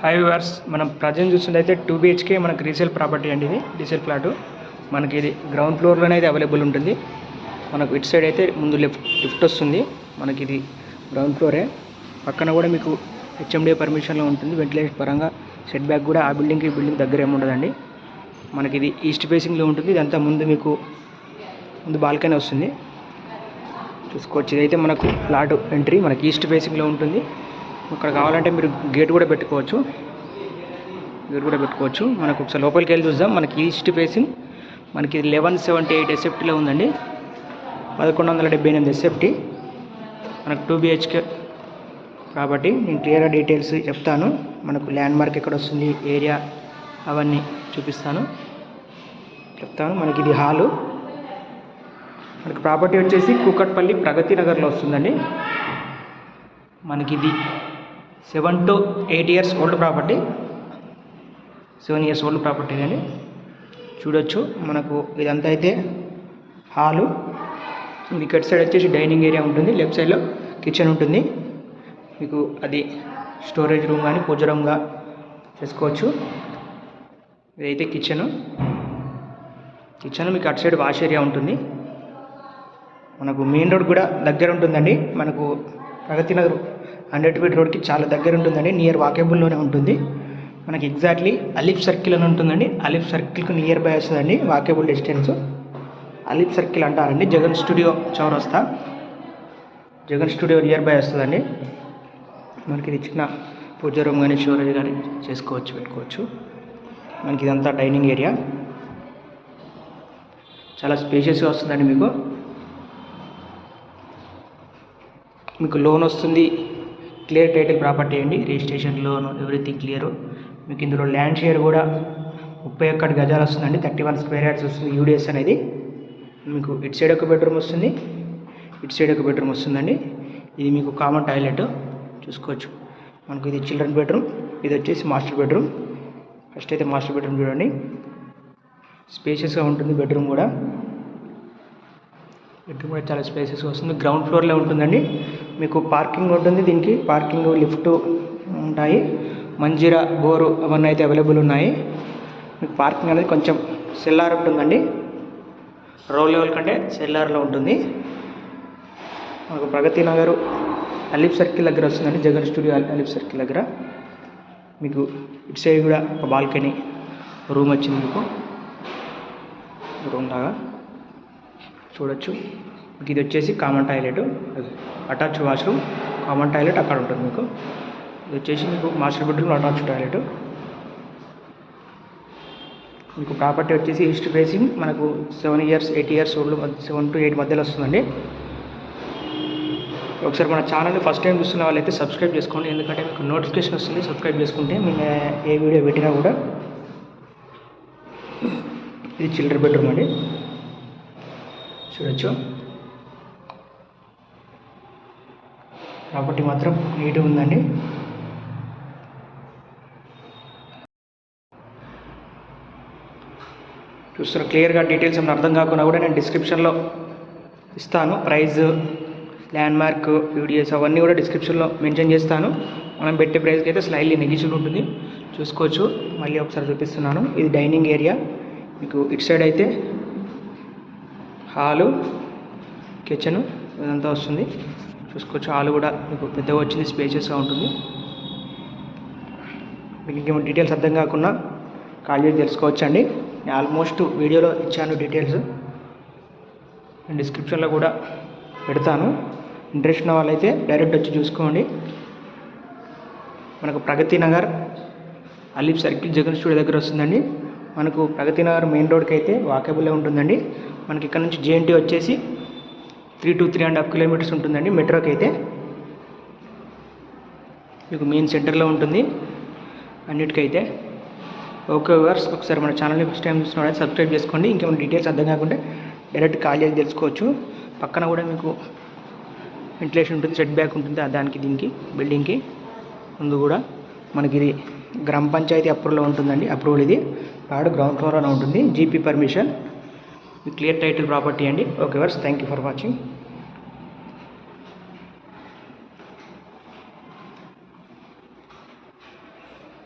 High verse మనం present చూస్తుంటే two BHK మనకు రీసేల్ ప్రాపర్టీ అండి ఇది రీసేల్ ప్లాట్ మనకి ఇది గ్రౌండ్ ఫ్లోర్లోనే అయితే అవైలబుల్ ఉంటుంది. మనకు ఇటు సైడ్ అయితే ముందు లెఫ్ట్ లిఫ్ట్ వస్తుంది. మనకి ఇది గ్రౌండ్ ఫ్లోరే పక్కన కూడా మీకు హెచ్ఎండిఏ పర్మిషన్లో ఉంటుంది. వెంటిలేషన్ పరంగా సెట్ బ్యాక్ కూడా ఆ బిల్డింగ్కి బిల్డింగ్ దగ్గర ఏముండదండి మనకి ఇది ఈస్ట్ ఫేసింగ్లో ఉంటుంది. ఇదంతా ముందు మీకు ముందు బాల్కనీ వస్తుంది. చూసుకోవచ్చు. ఇదైతే మనకు ఫ్లాట్ ఎంట్రీ మనకి ఈస్ట్ ఫేసింగ్లో ఉంటుంది. ఇక్కడ కావాలంటే మీరు గేట్ కూడా పెట్టుకోవచ్చు. గేట్ కూడా పెట్టుకోవచ్చు. మనకు ఒకసారి లోపలికి వెళ్ళి చూద్దాం. మనకి ఈస్ట్ ఫేసింగ్ మనకి లెవెన్ సెవెంటీ ఎయిట్ ఎస్ఎఫ్టీలో ఉందండి. పదకొండు వందల డెబ్బై ఎనిమిది ఎస్ఎఫ్టీ మనకు టూ బిహెచ్కే కాబట్టి నేను క్లియర్గా డీటెయిల్స్ చెప్తాను. మనకు ల్యాండ్ మార్క్ ఎక్కడ వస్తుంది ఏరియా అవన్నీ చూపిస్తాను. చెప్తాను. మనకి ఇది హాలు. మనకి ప్రాపర్టీ వచ్చేసి కూకట్పల్లి ప్రగతి నగర్లో వస్తుందండి. మనకి ఇది seven to eight years old property seven years old property అండి. చూడొచ్చు మనకు ఇదంతా అయితే హాలు. మీకు అటు సైడ్ వచ్చేసి డైనింగ్ ఏరియా ఉంటుంది లెఫ్ట్ సైడ్లో కిచెన్ ఉంటుంది. మీకు అది స్టోరేజ్ రూమ్ కానీ పూజ రూమ్గా చేసుకోవచ్చు. ఇదైతే కిచెన్. కిచెన్ మీకు అటు సైడ్ వాష్ ఏరియా ఉంటుంది. మనకు మెయిన్ రోడ్ కూడా దగ్గర ఉంటుందండి. మనకు ప్రగతి నగర్ హండ్రెడ్ ఫీట్ రోడ్కి చాలా దగ్గర ఉంటుందండి. నియర్ వాకేబుల్లోనే ఉంటుంది. మనకి ఎగ్జాక్ట్లీ అలిఫ్ సర్కిల్ అని ఉంటుందండి. అలిఫ్ సర్కిల్కి నియర్ బై వస్తుందండి వాకేబుల్ డిస్టెన్స్. అలిఫ్ సర్కిల్ అంటారండి. జగన్ స్టూడియో చౌరస్తా. జగన్ స్టూడియో నియర్ బై వస్తుందండి. మనకి ఇది చిన్న పూజ రూమ్ కానీ స్టోరేజ్ కానీ చేసుకోవచ్చు పెట్టుకోవచ్చు. మనకి ఇదంతా డైనింగ్ ఏరియా. చాలా స్పేషియస్గా వస్తుందండి మీకు. మీకు లోన్ వస్తుంది క్లియర్ టైటిల్ ప్రాపర్టీ అండి రిజిస్ట్రేషన్ లోన్ ఎవ్రీథింగ్ క్లియర్. మీకు ఇందులో ల్యాండ్ షేర్ కూడా ముప్పై ఒక్కటి గజాలు వస్తుందండి థర్టీ వన్ స్క్వేర్ యార్డ్స్ వస్తుంది యూడిఎస్ అనేది. మీకు ఇటు సైడ్ ఒక బెడ్రూమ్ వస్తుంది ఇటు సైడ్ ఒక బెడ్రూమ్ వస్తుందండి. ఇది మీకు కామన్ టాయిలెట్ చూసుకోవచ్చు. మనకు ఇది చిల్డ్రన్ బెడ్రూమ్ ఇది వచ్చేసి మాస్టర్ బెడ్రూమ్. ఫస్ట్ అయితే మాస్టర్ బెడ్రూమ్ చూడండి. స్పేషియస్గా ఉంటుంది బెడ్రూమ్ కూడా. బెడ్రూమ్ కూడా చాలా స్పేసెస్ వస్తుంది. గ్రౌండ్ ఫ్లోర్లో ఉంటుందండి. మీకు పార్కింగ్ ఉంటుంది దీనికి పార్కింగ్ లిఫ్ట్ ఉంటాయి. మంజీరా బోరు అవన్నీ అయితే అవైలబుల్ ఉన్నాయి. మీకు పార్కింగ్ అనేది కొంచెం సెల్లార్ ఉంటుందండి. రో లెవెల్ కంటే సెల్లార్లో ఉంటుంది. మనకు ప్రగతి నగర్ అలీఫ్ సర్కిల్ దగ్గర వస్తుందండి. జగన్ స్టూడియో అలీఫ్ సర్కిల్ దగ్గర. మీకు ఇటు సైడ్ కూడా ఒక బాల్కనీ రూమ్ వచ్చింది మీకు. రూమ్ లాగా చూడొచ్చు. ఇది వచ్చేసి common toilet attach washroom common toilet అక్కడ ఉంటుంది మీకు. ఇది వచ్చేసి మీకు మాస్టర్ బెడ్రూమ్ అటాచ్ టాయిలెట్ మీకు ప్రాపర్టీ వచ్చేసి ఈస్ట్ ఫేసింగ్ మనకు seven years eight years old seven to eight మధ్యలో వస్తుందండి. ఒకసారి మన ఛానల్ని ఫస్ట్ టైం చూస్తున్న వాళ్ళైతే సబ్స్క్రైబ్ చేసుకోండి. ఎందుకంటే మీకు నోటిఫికేషన్ వస్తుంది సబ్స్క్రైబ్ చేసుకుంటే మేము ఏ వీడియో పెట్టినా కూడా ఇది చిల్డ్రన్ బెడ్రూమ్ అండి. చూడొచ్చు. ప్రాపర్టీ మాత్రం నీట్గా ఉందండి. చూస్తున్న క్లియర్గా డీటెయిల్స్ ఏమైనా అర్థం కాకుండా కూడా నేను డిస్క్రిప్షన్లో ఇస్తాను. ప్రైజ్ ల్యాండ్ మార్క్ యూడిఎస్ అవన్నీ కూడా డిస్క్రిప్షన్లో మెన్షన్ చేస్తాను. మనం పెట్టే ప్రైస్కి అయితే స్లైడ్లీ నెగిటివ్ ఉంటుంది. చూసుకోవచ్చు. మళ్ళీ ఒకసారి చూపిస్తున్నాను. ఇది డైనింగ్ ఏరియా. మీకు ఇటు సైడ్ అయితే హాలు కిచెను ఇదంతా వస్తుంది. చూసుకోవచ్చు హాల్ కూడా. మీకు పెద్దగా వచ్చింది స్పేషియస్గా ఉంటుంది. మీకు ఇంకేమైనా డీటెయిల్స్ అర్థం కాకుండా కాల్ చేసి తెలుసుకోవచ్చు అండి నేను ఆల్మోస్ట్ వీడియోలో ఇచ్చాను డీటెయిల్స్ నేను డిస్క్రిప్షన్లో కూడా పెడతాను. ఇంట్రెస్ట్ ఉన్న వాళ్ళైతే డైరెక్ట్ వచ్చి చూసుకోండి. మనకు ప్రగతి నగర్ అలీఫ్ సర్కిల్ జగన్ స్టూడియో దగ్గర వస్తుందండి. మనకు ప్రగతి నగర్ మెయిన్ రోడ్కి అయితే వాకేబులే ఉంటుందండి. మనకి ఇక్కడ నుంచి జేఎన్టీ వచ్చేసి three to three and half kilometres ఉంటుందండి మెట్రోకి అయితే. మీకు మెయిన్ సెంటర్లో ఉంటుంది అన్నిటికైతే. ఓకే వర్స్ ఒకసారి మన ఛానల్ని ఫస్ట్ టైం చూస్తున్నాడు సబ్స్క్రైబ్ చేసుకోండి. ఇంకేమైనా డీటెయిల్స్ అర్థం కాకుండా డైరెక్ట్ కాల్ చేసి తెలుసుకోవచ్చు. పక్కన కూడా మీకు వెంటిలేషన్ ఉంటుంది సెట్ బ్యాక్ ఉంటుంది దానికి దీనికి బిల్డింగ్కి ముందు కూడా మనకి ఇది గ్రామ పంచాయతీ అప్రూవల్లో ఉంటుందండి. అప్రూవల్ ఇది. పాడు గ్రౌండ్ ఫ్లోర్లోనే ఉంటుంది. GP permission clear title property అండి. Okay viewers thank you for watching.